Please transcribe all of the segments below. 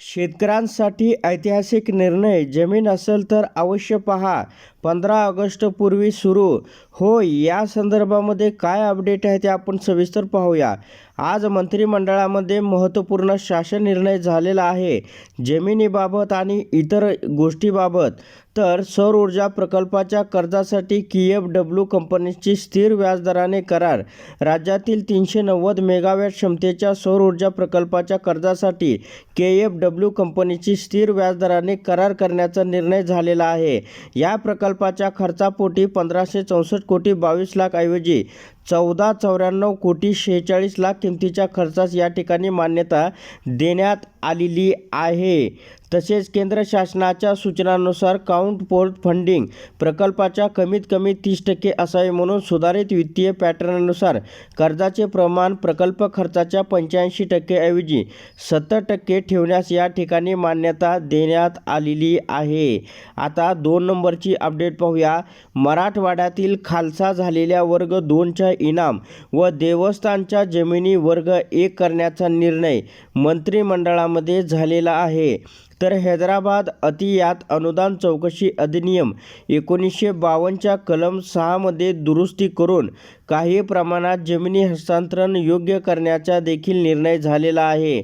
शेतकऱ्यांसाठी ऐतिहासिक निर्णय. जमीन असेल तर अवश्य पहा. पंधरा ऑगस्टपूर्वी सुरू. हो या संदर्भामध्ये काय अपडेट आहे ते आपण सविस्तर पाहूया. आज मंत्रिमंडळामध्ये महत्त्वपूर्ण शासन निर्णय झालेला आहे. जमिनीबाबत आणि इतर गोष्टीबाबत तर सौर ऊर्जा प्रकल्पाच्या कर्जासाठी की एफ डब्ल्यू कंपनीची स्थिर व्याजदराने करार. राज्यातील तीनशे नव्वद मेगावॅट क्षमतेच्या सौर ऊर्जा प्रकल्पाच्या कर्जासाठी के एफ डब्ल्यू कंपनीची स्थिर व्याजदराने करार करण्याचा निर्णय झालेला आहे. या प्रकल्पाच्या खर्चापोटी पंधराशे चौसष्ट कोटी बावीस लाख ऐवजी चौदा चौऱ्याण्णव कोटी शेहेचाळीस लाख किमतीच्या खर्चास या ठिकाणी मान्यता देण्यात आलेली आहे. तसेच केंद्र शासनाच्या सूचनानुसार काउंट पोर्ट फंडिंग प्रकल्पाच्या कमीत कमी तीस टक्के असावे म्हणून सुधारित वित्तीय पॅटर्ननुसार कर्जाचे प्रमाण प्रकल्प खर्चाच्या पंच्याऐंशी टक्केऐवजी सत्तर टक्के ठेवण्यास या ठिकाणी मान्यता देण्यात आलेली आहे. आता दोन नंबरची अपडेट पाहूया. मराठवाड्यातील खालसा झालेल्या वर्ग दोनच्या इनाम व देवस्थानच्या जमिनी वर्ग एक करण्याचा निर्णय मंत्रिमंडळामध्ये झालेला आहे. तर हैदराबाद अतियात अनुदान चौकशी अधिनियम एकोणीसशे बावन्नच्या कलम सहामध्ये दुरुस्ती करून काही प्रमाणात जमिनी हस्तांतरण योग्य करण्याचा देखील निर्णय झालेला आहे.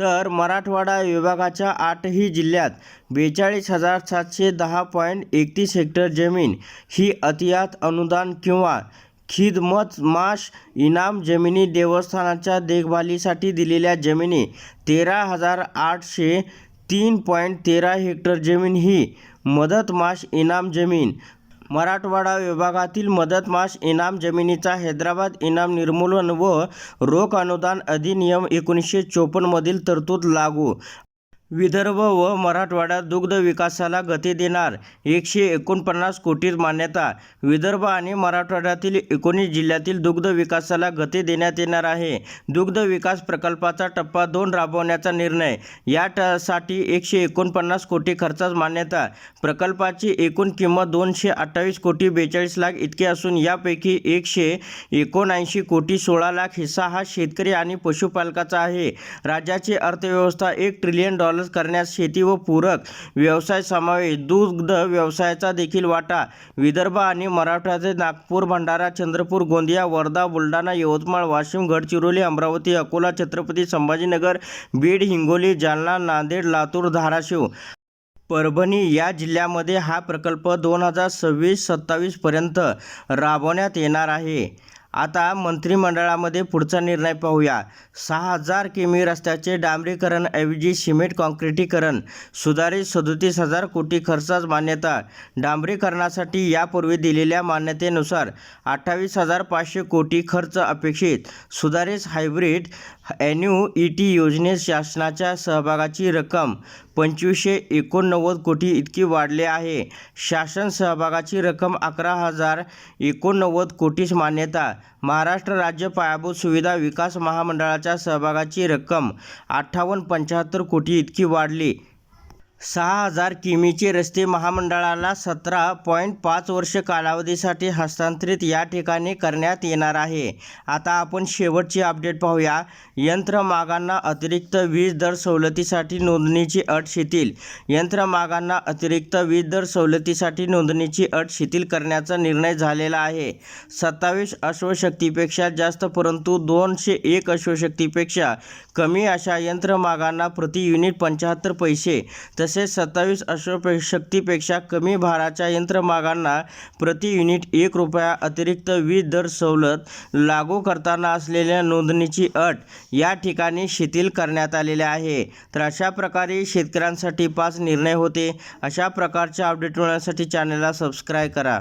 तर मराठवाडा विभागाच्या आठही जिल्ह्यात बेचाळीस हजार सातशे दहा पॉईंट एकतीस हेक्टर जमीन ही अतियात अनुदान किंवा खिदमत माश इनाम जमिनी देवस्थानाच्या देखभालीसाठी दिलेल्या जमिनी. तेरा हजार आठशे तीन पॉईंट तेरा हेक्टर जमीन ही मदत माश इनाम जमीन. मराठवाडा विभागातील मदत माश इनाम जमिनीचा हैदराबाद इनाम निर्मूलन व रोख अनुदान अधिनियम एकोणीसशे चोपन्नमधील तरतूद लागू. विदर्भ व मराठवाड्यात दुग्ध विकासाला गती देणार एकशे एकोणपन्नास कोटी मान्यता. विदर्भ आणि मराठवाड्यातील एकोणीस जिल्ह्यातील दुग्ध विकासाला गती देण्यात येणार आहे. दुग्ध विकास प्रकल्पाचा टप्पा दोन राबवण्याचा निर्णय. या ट साठी एकशे एकोणपन्नास कोटी खर्चास मान्यता. प्रकल्पाची एकूण किंमत दोनशे अठ्ठावीस कोटी बेचाळीस लाख इतकी असून यापैकी एकशे एकोणऐंशी कोटी सोळा लाख हिस्सा हा शेतकरी आणि पशुपालकाचा आहे. राज्याची अर्थव्यवस्था एक ट्रिलियन डॉलर मदत करण्यास शेती व पूरक व्यवसाय समावेश. दुग्ध व्यवसायाचा देखील वाटा. विदर्भ आणि मराठवाड्याचे नागपूर भंडारा चंद्रपूर गोंदिया वर्धा बुलढाणा यवतमाळ वाशिम गडचिरोली अमरावती अकोला छत्रपती संभाजीनगर बीड हिंगोली जालना नांदेड लातूर धाराशिव. परभणी या जिल्ह्यामध्ये हा प्रकल्प दोन हजार सव्वीस सत्तावीसपर्यंत राबवण्यात येणार आहे. आता मंत्रिमंडळामध्ये पुढचा निर्णय पाहूया. सहा हजार किमी रस्त्याचे डांबरीकरण ऐवजी सिमेंट काँक्रिटीकरण सुधारित सदोतीस हजार कोटी खर्चास मान्यता. डांबरीकरणासाठी यापूर्वी दिलेल्या मान्यतेनुसार अठ्ठावीस हजार पाचशे कोटी खर्च अपेक्षित. सुधारित हायब्रिड टी योजनेत शासनाच्या सहभागाची रक्कम पंचवीसशे एकोणनव्वद कोटी इतकी वाढली आहे. शासन सहभागाची रक्कम अकरा हजार एकोणनव्वद कोटीस मान्यता. महाराष्ट्र राज्य पायाभूत सुविधा विकास महामंडळाच्या सहभागाची रक्कम अठ्ठावन्न पंच्याहत्तर कोटी इतकी वाढली. सहा हजार किमीचे रस्ते महामंडळाला सतरा पॉईंट पाच वर्ष कालावधीसाठी हस्तांतरित या ठिकाणी करण्यात येणार आहे. आता आपण शेवटची अपडेट पाहूया. यंत्रमागांना अतिरिक्त वीज दर सवलतीसाठी नोंदणीची अट शिथिल. यंत्रमागांना अतिरिक्त वीज दर सवलतीसाठी नोंदणीची अट शिथिल करण्याचा निर्णय झालेला आहे. सत्तावीस अश्वशक्तीपेक्षा जास्त परंतु दोनशे एक अश्वशक्तीपेक्षा कमी अशा यंत्रमागांना प्रति युनिट पंच्याहत्तर पैसे तसेच सत्तावीस अश्वशक्तीपेक्षा कमी भाराच्या यंत्रमागांना प्रति युनिट एक रुपया अतिरिक्त वीज दर सवलत लागू करताना असलेल्या नोंदणीची अट या ठिकाणी शिथिल करण्यात आलेली आहे. तर अशा प्रकारे शेतकऱ्यांसाठी पाच निर्णय होते. अशा प्रकारच्या अपडेट मिळण्यासाठी चॅनलला सबस्क्राईब करा.